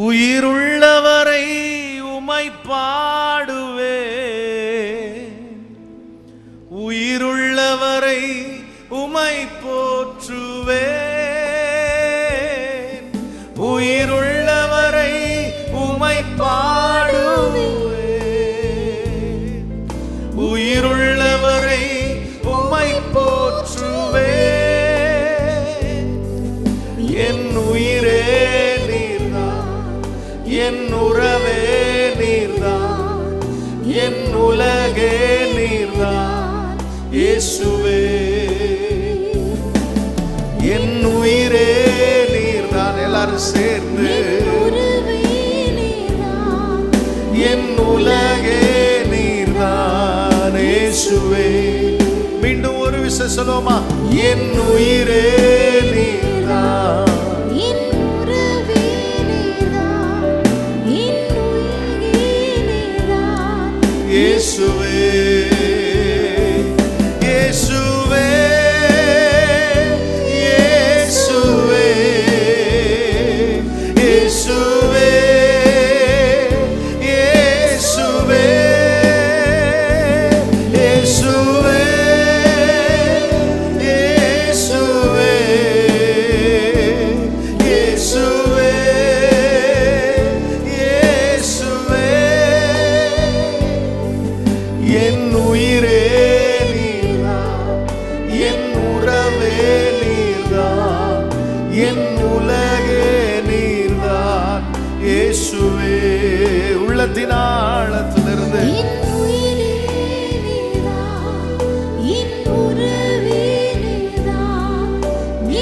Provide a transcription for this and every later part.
உயிருள்ளவரை உமை பாடுவே உறவே நீர்தான். என் உலகே நீர்தான். இயேசுவே. என் உயிரே நீர்தான். எல்லாரும் சேர்ந்து. என் உலகே நீர்தான். இயேசுவே. மீண்டும் ஒரு சொல்லுவோமா? என் உயிரே நீர்தான். உள்ளத்தின் ஆழத்திலிருந்து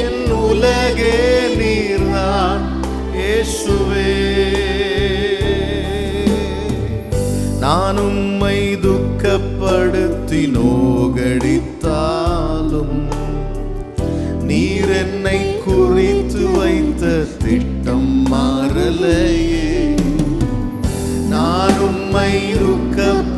என் உலகே நீர்தான். இயேசுவே நான் உம்மை துக்கப்படுத்தி நோகடித்தாலும் நீர் என்னை குறித்து வைத்த திட்டம் மாறலையே. look up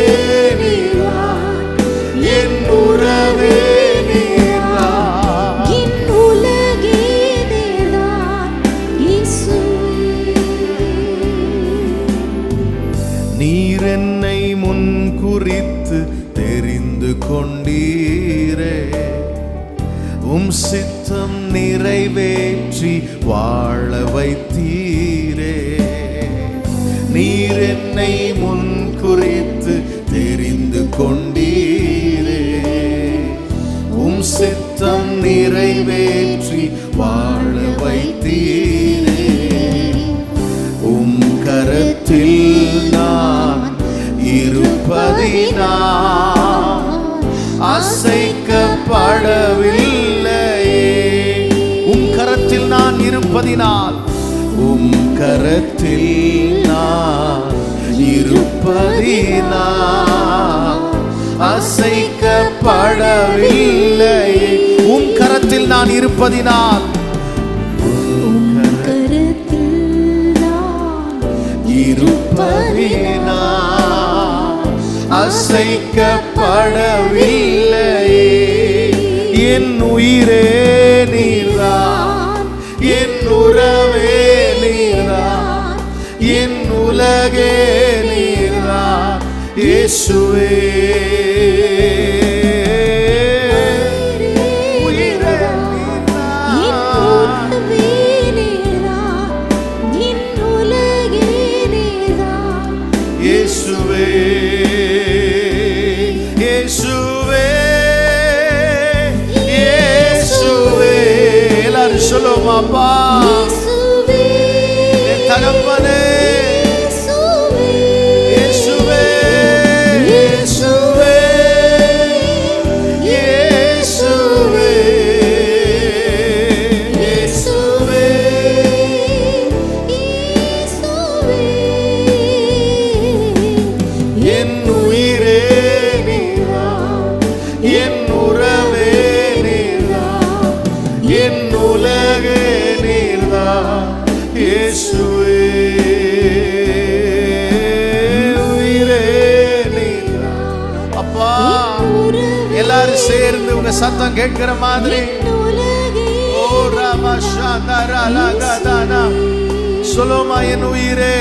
கொண்டீரே. உம் சித்தம் நிறைவேற்றி வாழ வைத்தீரே. நீர் என்னை முன் குறித்து தெரிந்து கொண்டீரே. உம் சித்தம் நிறை இருப்பதினால் உம் கரத்தில் நான் இருப்பதினால் அசைக்கப்படவில்லை. உம் கரத்தில் நான் இருப்பதினால் இருப்பதினால் அசைக்கப்படவில்லையே என் உயிரே நீர்தான் உறவே நீரா என் உலகே நீரா இயேசுவே. Shalom, Abba. என் உலகே நீதான் இயேசுவே உயிரே நீதான் அப்பா எல்லாரும் சேர்ந்து உங்க சத்தம் கேட்கிற மாதிரி. ஓ ராமா ஷாந்தரா லகதானா சொல்லுமா என் உயிரே.